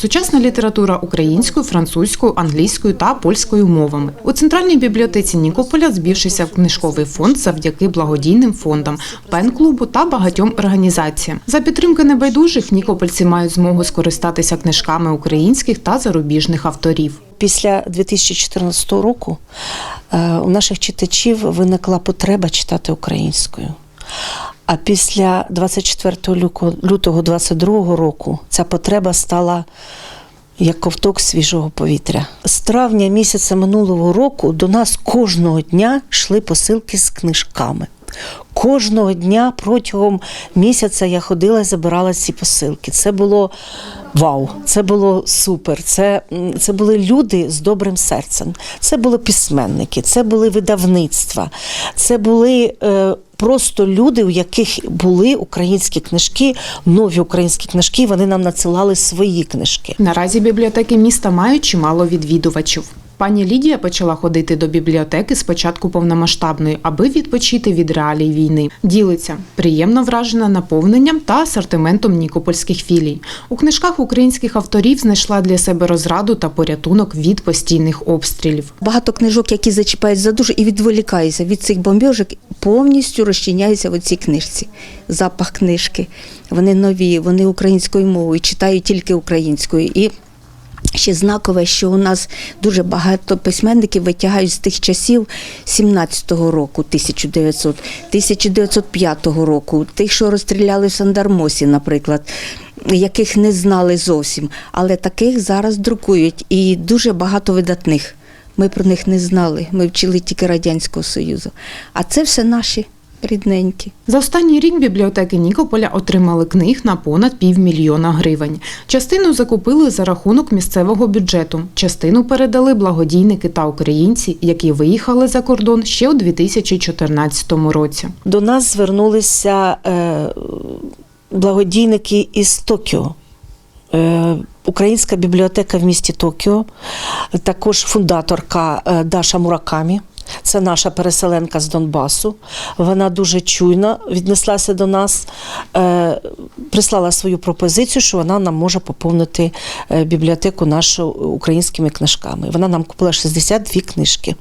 Сучасна література українською, французькою, англійською та польською мовами. У центральній бібліотеці Нікополя збільшився книжковий фонд завдяки благодійним фондам, пен-клубу та багатьом організаціям. За підтримки небайдужих нікопольці мають змогу скористатися книжками українських та зарубіжних авторів. Після 2014 року е, у наших читачів виникла потреба читати українською. А після 24 люко- лютого 2022 року ця потреба стала як ковток свіжого повітря. З травня місяця минулого року до нас кожного дня йшли посилки з книжками. Кожного дня протягом місяця я ходила і забирала ці посилки. Це було вау, це було супер. Це, це були люди з добрим серцем. Це були письменники, це були видавництва, це були. Е, Просто люди, у яких були українські книжки, нові українські книжки, вони нам надсилали свої книжки. Наразі бібліотеки міста мають чимало відвідувачів. Пані Лідія почала ходити до бібліотеки з початку повномасштабної, аби відпочити від реалій війни. Ділиться приємно вражена наповненням та асортиментом нікопольських філій. У книжках українських авторів знайшла для себе розраду та порятунок від постійних обстрілів. Багато книжок, які зачіпають за душу і відволікаються від цих бомбіжок, повністю розчиняються в цій книжці. Запах книжки. Вони нові, вони українською мовою, читають тільки українською. І ще знакове, що у нас дуже багато письменників витягають з тих часів 17-го року, 1900, 1905 року, тих, що розстріляли в Сандармосі, наприклад. Яких не знали зовсім, але таких зараз друкують і дуже багато видатних. Ми про них не знали. Ми вчили тільки Радянського Союзу. А це все наші рідненькі. За останній рік бібліотеки Нікополя отримали книг на понад півмільйона гривень. Частину закупили за рахунок місцевого бюджету, частину передали благодійники та українці, які виїхали за кордон ще у 2014 році. До нас звернулися е, благодійники із Токіо. Е, Українська бібліотека в місті Токіо, також фундаторка е, Даша Муракамі. Це наша переселенка з Донбасу. Вона дуже чуйно віднеслася до нас, е, прислала свою пропозицію, що вона нам може поповнити е, бібліотеку нашу українськими книжками. Вона нам купила 62 книжки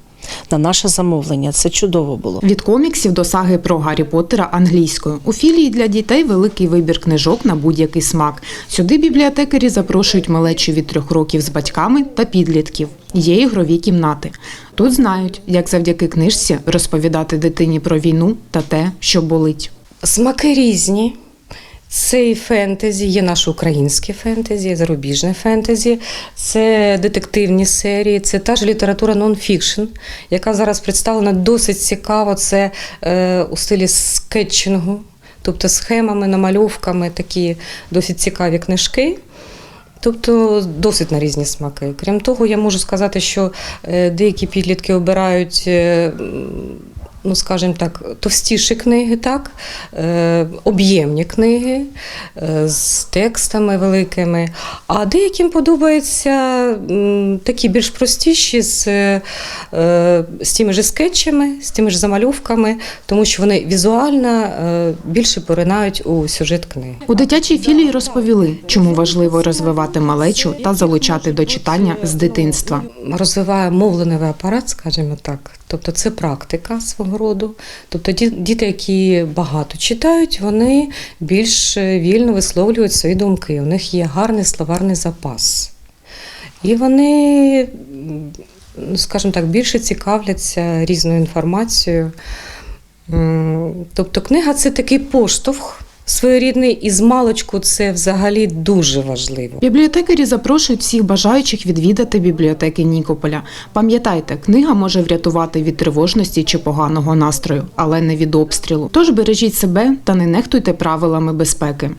на наше замовлення. Це чудово було. Від коміксів до саги про Гаррі Поттера англійською. У філії для дітей великий вибір книжок на будь-який смак. Сюди бібліотекарі запрошують малечу від трьох років з батьками та підлітків. Є ігрові кімнати. Тут знають, як завдяки книжці розповідати дитині про війну та те, що болить. Смаки різні. Це і фентезі, є наше українське фентезі, зарубіжне фентезі, це детективні серії, це та ж література нон-фікшн, яка зараз представлена досить цікаво. Це е, у стилі скетчингу, тобто схемами, намальовками, такі досить цікаві книжки. Тобто досить на різні смаки. Крім того, я можу сказати, що е, деякі підлітки обирають. Ну, скажімо так, товстіші книги, так, е, об'ємні книги е, з текстами великими. А деяким подобаються такі більш простіші з, е, з тими ж скетчами, з тими ж замальовками, тому що вони візуально більше поринають у сюжет книги. У дитячій філії розповіли, чому важливо розвивати малечу та залучати до читання з дитинства. розвиває мовлений апарат, скажімо так. Тобто це практика свого роду. Тобто діти, які багато читають, вони більш е, вільно висловлюють свої думки. У них є гарний словарний запас. І вони, ну, скажімо так, більше цікавляться різною інформацією. Тобто книга це такий поштовх своєрідний, і з маличку це взагалі дуже важливо. Бібліотекарі запрошують всіх бажаючих відвідати бібліотеки Нікополя. Пам'ятайте, книга може врятувати від тривожності чи поганого настрою, але не від обстрілу. Тож бережіть себе та не нехтуйте правилами безпеки.